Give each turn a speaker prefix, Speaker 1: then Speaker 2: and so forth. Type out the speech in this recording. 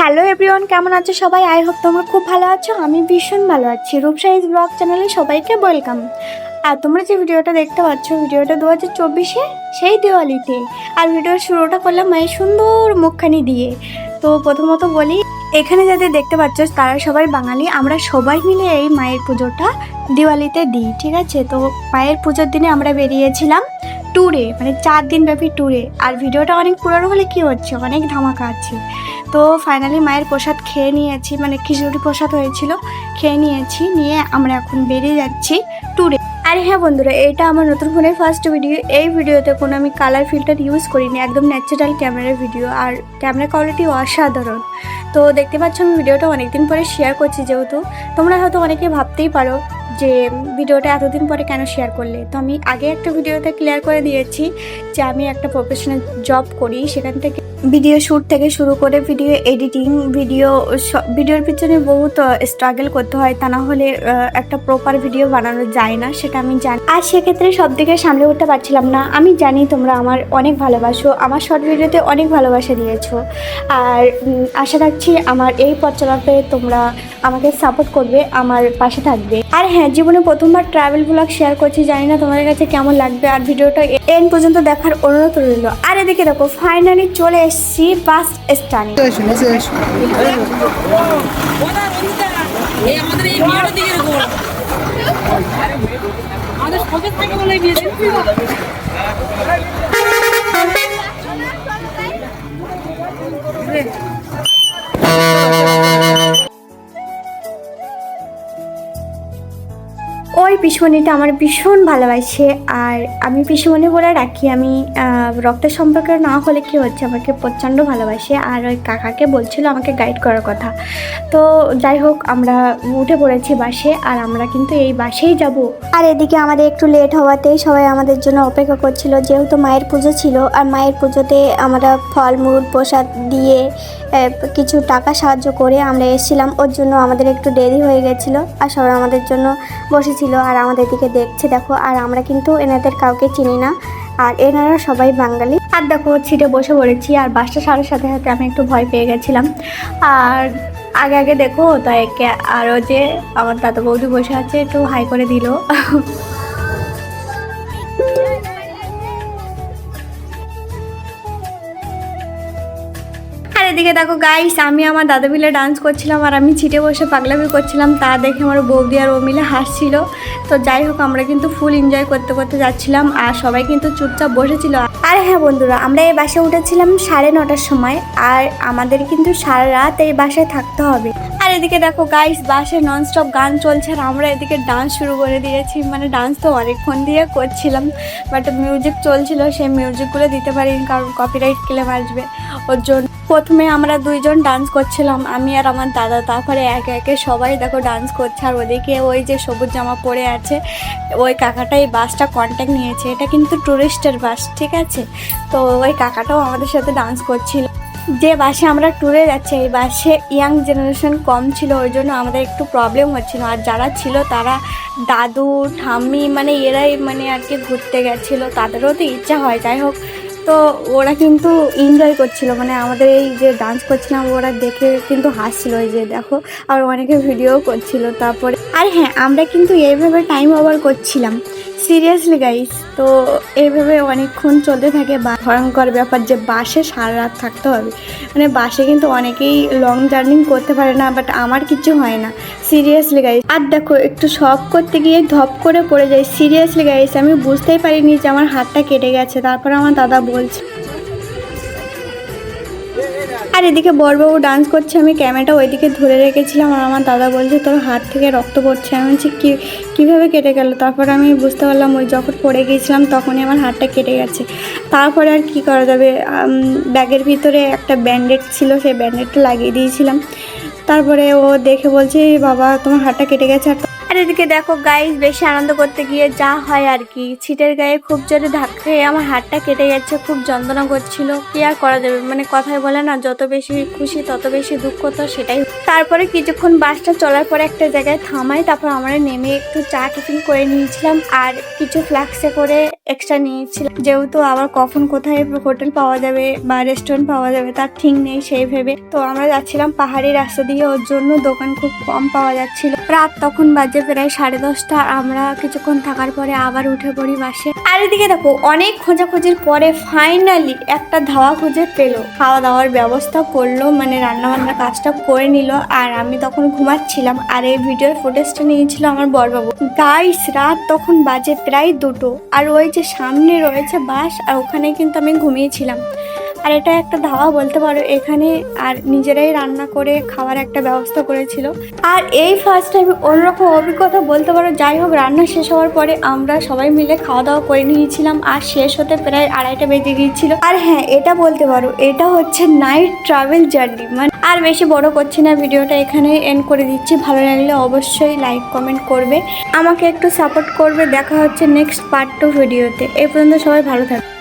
Speaker 1: Hello everyone, কেমন আছো সবাই? আই হোপ তোমরা খুব ভালো আছো। আমি ভীষণ ভালো আছি। রূপসাইজ ব্লগ চ্যানেলে সবাইকে ওয়েলকাম আর তোমরা যে ভিডিওটা দেখতে পাচ্ছ, ভিডিওটা দু হাজার চব্বিশে সেই দিওয়ালিতে। আর ভিডিওর শুরুটা করলাম মায়ের সুন্দর মুখখানি দিয়ে। তো প্রথমত বলি, এখানে যাদের দেখতে পাচ্ছ, তারা সবাই বাঙালি। আমরা সবাই মিলে এই মায়ের পুজোটা দিওয়ালিতে দিই, ঠিক আছে? তো মায়ের পুজোর দিনে আমরা বেরিয়েছিলাম ট্যুরে মানে চার দিন ব্যাপী ট্যুরে আর ভিডিওটা অনেক পুরনো হলে কি হচ্ছে? অনেক ধামাকা আছে। তো ফাইনালি মায়ের প্রসাদ খেয়ে নিয়েছি মানে খিচুড়ি প্রসাদ হয়েছিল, খেয়ে নিয়েছি, নিয়ে আমরা এখন বেরিয়ে যাচ্ছি ট্যুরে আর হ্যাঁ বন্ধুরা, এটা আমার নতুন ফোনের ফার্স্ট ভিডিও এই ভিডিওতে কোনো আমি কালার ফিল্টার ইউজ করিনি, একদম ন্যাচারাল ক্যামেরার ভিডিও আর ক্যামেরা কোয়ালিটি অসাধারণ। তো দেখতে পাচ্ছ আমি ভিডিওটা অনেকদিন পরে শেয়ার করছি যেহেতু, তোমরা হয়তো অনেকে ভাবতেই পারো যে ভিডিওটা এতদিন পরে কেন শেয়ার করলে। তো আমি আগে একটা ভিডিওতে ক্লিয়ার করে দিয়েছি যে আমি একটা প্রফেশনাল জব করি, সেখান থেকে ভিডিও শ্যুট থেকে শুরু করে ভিডিও এডিটিং ভিডিও ভিডিওর পিছনে বহুত স্ট্রাগল করতে হয়। তা না হলে একটা প্রপার ভিডিও বানানো যায় না, সেটা আমি জানি। আর সেক্ষেত্রে সব দিকে সামলে উঠতে পারছিলাম না। আমি জানি তোমরা আমার অনেক ভালোবাসো, আমার শর্ট ভিডিওতে অনেক ভালোবাসা দিয়েছ। আর আশা রাখছি আমার এই পথ চলাতে তোমরা আমাকে সাপোর্ট করবে, আমার পাশে থাকবে। আর হ্যাঁ জীবনে প্রথমবার ট্রাভেল ব্লগ শেয়ার করছি, জানি না তোমাদের কাছে কেমন লাগবে। আর ভিডিওটা এন পর্যন্ত দেখার অনুরোধ রইল। আর এদিকে দেখো ফাইনালি চলে
Speaker 2: নিচে এসো
Speaker 3: এই আমাদের এই বিয়েটা দিকে আমাদের শখের থেকে বলে বিয়ে
Speaker 1: পিসমণিটা আমার ভীষণ ভালোবাসে আর আমি পিসমণি বলে রাখি, আমি রক্তের সম্পর্কে না হলে কি হচ্ছে? আমাকে প্রচণ্ড ভালোবাসে আর ওই কাকাকে বলছিল আমাকে গাইড করার কথা। তো যাই হোক, আমরা উঠে পড়েছি বাসে আর আমরা কিন্তু এই বাসেই যাব। আর এদিকে আমাদের একটু লেট হওয়াতেই সবাই আমাদের জন্য অপেক্ষা করছিল, যেহেতু মায়ের পুজো ছিল আর মায়ের পুজোতে আমরা ফলমূল প্রসাদ দিয়ে কিছু টাকা সাহায্য করে আমরা এসেছিলাম। ওর জন্য আমাদের একটু দেরি হয়ে গেছিল আর সবাই আমাদের জন্য বসেছিল আর আমাদের দিকে দেখছে। দেখো, আর আমরা কিন্তু এনাদের কাউকে চিনি না আর এনারা সবাই বাঙালি। আর দেখো, সিটে বসে পড়েছি আর বাসটা সারার সাথে সাথে আমি একটু ভয় পেয়ে গেছিলাম। আর আগে আগে দেখো তাই আরও যে আমার দাদা বৌদি বসে আছে, একটু হাই করে দিল। এদিকে দেখো গাইস আমি আমার দাদা মিলে ডান্স করছিলাম আর আমি ছিটে বসে পাগলামি করছিলাম। তা দেখে আমার বৌদি আর ও মিলে হাসছিল। তো যাই হোক, আমরা কিন্তু ফুল এনজয় করতে করতে যাচ্ছিলাম আর সবাই কিন্তু চুপচাপ বসেছিল। আর হ্যাঁ বন্ধুরা, আমরা এই বাসে উঠেছিলাম সাড়ে নটার সময় আর আমাদের কিন্তু সারা রাত এই বাসায় থাকতে হবে। আর এদিকে দেখো গাইস বাসে ননস্টপ গান চলছে আর আমরা এদিকে ডান্স শুরু করে দিয়েছি। মানে ডান্স তো অনেকক্ষণ দিয়ে করছিলাম বাট মিউজিক চলছিল, সেই মিউজিকগুলো দিতে পারিনি কারণ কপিরাইট ক্লেম আসবে। ওর জন্য প্রথমে আমরা দুইজন ডান্স করছিলাম, আমি আর আমার দাদা। তারপরে একে একে সবাই দেখো ডান্স করছে, আর ওদিকে ওই যে সবুজ জামা পরে আছে, ওই কাকাটা এই বাসটা কন্ট্যাক্ট নিয়েছে। এটা কিন্তু টুরিস্টের বাস, ঠিক আছে? তো ওই কাকাটাও আমাদের সাথে ডান্স করছিল। যে বাসে আমরা ট্যুরে যাচ্ছি, এই বাসে ইয়াং জেনারেশন কম ছিল, ওই জন্য আমাদের একটু প্রবলেম হচ্ছিল। আর যারা ছিল তারা দাদু, ঠাম্মি মানে এরাই মানে আর কি ঘুরতে গেছিল, তাদেরও তো ইচ্ছা হয়। যাই হোক তো ওরা কিন্তু এনজয় করছিল মানে আমাদের এই যে ডান্স করছিলাম, ওরা দেখে কিন্তু হাসছিল এই যে দেখো, আর অনেকে ভিডিও করছিল তারপরে। আর হ্যাঁ আমরা কিন্তু এইভাবে টাইম ওভার করছিলাম। সিরিয়াসলি গাইস তো এইভাবে অনেকক্ষণ চলতে থাকে ভয়ঙ্কর ব্যাপার যে বাসে সারা রাত থাকতে হবে। মানে বাসে কিন্তু অনেকেই লং জার্নি করতে পারে না বাট আমার কিছু হয় না। সিরিয়াসলি গাইস আর দেখো, একটু শখ করতে গিয়ে ধপ করে পড়ে যাই। সিরিয়াসলি গাইস আমি বুঝতেই পারিনি যে আমার হাতটা কেটে গেছে। তারপর আমার দাদা বলছে আর এদিকে বড়বাবু ডান্স করছে, আমি ক্যামেরাটা ওইদিকে ধরে রেখেছিলাম আর আমার দাদা বলছে, তোর হাত থেকে রক্ত পড়ছে। আমি বলছি, কী, কীভাবে কেটে গেল? তারপর আমি বুঝতে পারলাম, ওই যখন পড়ে গিয়েছিলাম তখনই আমার হাতটা কেটে গেছে। তারপরে আর কি করা যাবে? ব্যাগের ভিতরে একটা ব্যান্ডেড ছিল, সেই ব্যান্ডেডটা লাগিয়ে দিয়েছিলাম। তারপরে ও দেখে বলছে, বাবা, তোমার হাতটা কেটে গেছে। আর আর এদিকে দেখো গাইস বেশি আনন্দ করতে গিয়ে যা হয় আর কি। ছিটের গায়ে খুব জোরে ধাক্কা আমার হাতটা কেটে যাচ্ছে, খুব যন্ত্রণা করছিল। কি আর করা যাবে? মানে কথায় বলে না, যত বেশি খুশি, তত বেশি দুঃখ তো সেটাই। তারপরে কিছুক্ষণ বাসটা চলার পরে একটা জায়গায় থামাই, তারপর আমরা নেমে একটু চা টিফিন করে নিয়েছিলাম আর কিছু ফ্লাক্সে করে এক্সট্রা নিয়েছিলাম। যেহেতু আবার কখন কোথায় হোটেল পাওয়া যাবে বা রেস্টুরেন্ট পাওয়া যাবে, তার ঠিক নেই সেই ভেবে। তো আমরা যাচ্ছিলাম পাহাড়ি রাস্তা দিয়ে, ওর জন্য দোকান খুব কম পাওয়া যাচ্ছিল। রাত তখন বাজে প্রায় সাড়ে দশটা। আমরা কিছুক্ষণ থাকার পরে আবার উঠে পড়ি বাসে। আর এদিকে দেখো, অনেক খোঁজাখুঁজির পরে ফাইনালি একটা ধাওয়া খুঁজে পেল। খাওয়া দাওয়ার ব্যবস্থা করল মানে রান্না বান্নার কাজটা করে নিল। আর আমি তখন ঘুমাচ্ছিলাম, আর এই ভিডিওর ফুটেজটা নিয়েছিল আমার বরবাবু। গাইস রাত তখন বাজে প্রায় দুটো। আর ওই যে সামনে রয়েছে বাস, আর ওখানে কিন্তু আমি ঘুমিয়েছিলাম। আর এটা একটা ধাওয়া বলতে পারো, এখানে আর নিজেরাই রান্না করে খাওয়ার একটা ব্যবস্থা করেছিল। আর এই ফার্স্ট টাইম অন্যরকম অভিজ্ঞতা বলতে পারো, যাই হোক, রান্না শেষ হওয়ার পরে আমরা সবাই মিলে খাওয়া দাওয়া করে নিয়েছিলাম, আর শেষ হতে প্রায় আড়াইটা বেজে গিয়েছিল। আর হ্যাঁ এটা বলতে পারো, এটা হচ্ছে নাইট ট্রাভেল জার্নি মানে আর বেশি বড় করছি না, ভিডিওটা এখানে এন্ড করে দিচ্ছি, ভালো লাগলে অবশ্যই লাইক কমেন্ট করবে। আমাকে একটু সাপোর্ট করবে, দেখা হচ্ছে নেক্সট পার্ট টু ভিডিওতে এই পর্যন্ত সবাই ভালো থাকবে